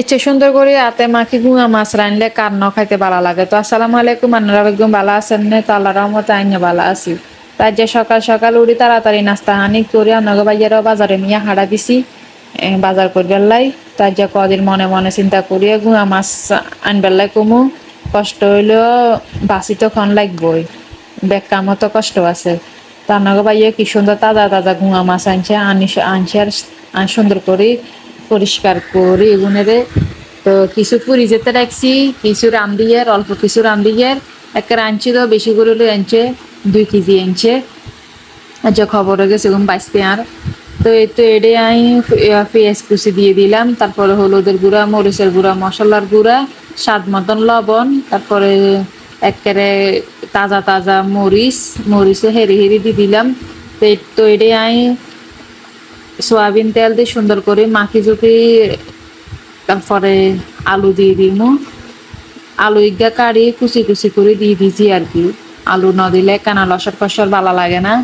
ইচ্ছে সুন্দর করে আতে মাখি গুঁয়া মাছ রানলে কার ন খাইতে ভালো লাগে? তো আসসালামু আলাইকুম আপনারা বেগম ভালো আছেন না, তো আল্লাহ রহমতে আইনে ভালো আছি। তাই যে সকাল সকাল উড়ি তাড়াতাড়ি নাস্তা হানি করে আপনাকে বাইয়েরও বাজারে নিয়ে হাড়া দিছি বাজার করবার লাই। তাই যে কদিন মনে মনে চিন্তা করিয়ে গুঁয়া মাছ আনবার লাই কমু, কষ্ট হইলেও বাসি তো খন লাগবই। বেগ কামও তো কষ্ট আছে। তো আপনাকে বাইয়ে কি সুন্দর তাজা তাজা গুঁয়া মাছ আনছে আনি আনছে আর সুন্দর করে পরিষ্কার করে এগুনেরে তো কিছু পুরি যেতে রাখছি, কিছু রাম দিয়ে অল্প কিছু রাম দিয়ে একটা আনছি তো, বেশি করে লই আনছে, দুই কেজি আনছে। যে খবর হয়ে গেছে বাইশতে আর। তো এই তো এডে আমি পেঁয়াজ কুচি দিয়ে দিলাম। তারপরে হলুদের গুঁড়া, মরিচের গুঁড়া, মশলার গুঁড়া, স্বাদ মতন লবণ। তারপরে একেবারে তাজা তাজা মরিচ, মরিচে হেরি হেরি দিয়ে দিলাম। তো এডে আমি সয়াবিন তেল দিয়ে সুন্দর করে মাখি জুকি তারপরে আলু দিয়ে দিব আলু ইগা কাড়ি, কুচি কুচি করে দিয়ে দিছি আর কি। আলু ন দিলে কানা লসর কসর ভালো লাগে না।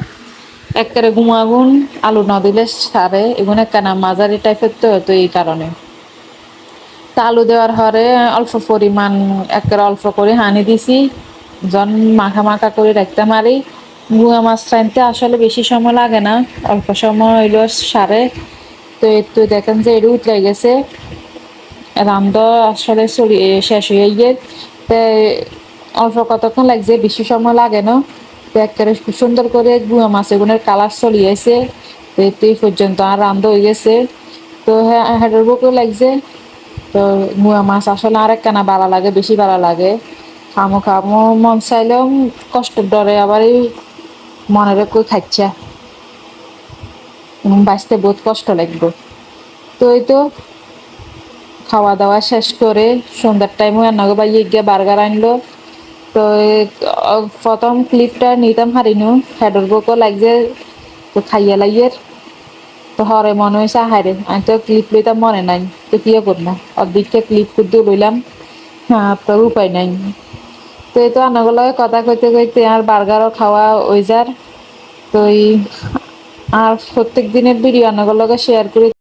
একেবারে গুমাগুন আলু ন দিলে সারে। এগুলো কানা মাঝারি টাইপের তো তো এই কারণে। তা আলু দেওয়ার হরে অল্প পরিমাণ, একেবারে অল্প করে হানি দিছি। জন মাখা মাখা করে রাখতে মারি গুয়া মাছ রাঁধতে আসলে বেশি সময় লাগে না। অল্প সময় হইল সারে তো একটু দেখেন যে এটা উতলে গেছে। রান্দ আসলে শেষ হয়ে গিয়ে, তো অল্প কতক্ষণ লাগছে বেশি সময় লাগে না। তো একেবারে সুন্দর করে গুয়া মাছ এগুলোর কালার চলিয়েছে তো এই পর্যন্ত আর রান্দ হয়ে গেছে। তো হ্যাঁ হেডের বুকও লাগছে। তো গুয়া মাছ আসলে আর একখানা ভালো লাগে, বেশি ভালো লাগে। খামো খামো মন চাইলেও কষ্টের ডরে আবার এই মনের কই খাচ্ছে বাঁচতে বহুত কষ্ট লাগবে। তো এই তো খাওয়া দাওয়া শেষ করে সন্ধ্যার টাইমে রান্নাগো বাইয়ে গিয়ে বার্গার আনলো। তো প্রথম ক্লিপটা নিতাম হারিনু। হেডর বুকও লাগছে তো খাইয়া লাগিয়ে তো হরে মনে হয়েছে হারে আমি তো ক্লিপ লইতাম মনে নাই। তো কি করলাম অর্ধেকটা ক্লিপ করতে লইলাম। হ্যাঁ তোর উপায় নাই। তো এই তো আনাগুলো কথা কইতে কইতে আর বার্গারও খাওয়া ওই যার। তো আর প্রত্যেক দিনের ভিডিও আনাগুলোকে শেয়ার করে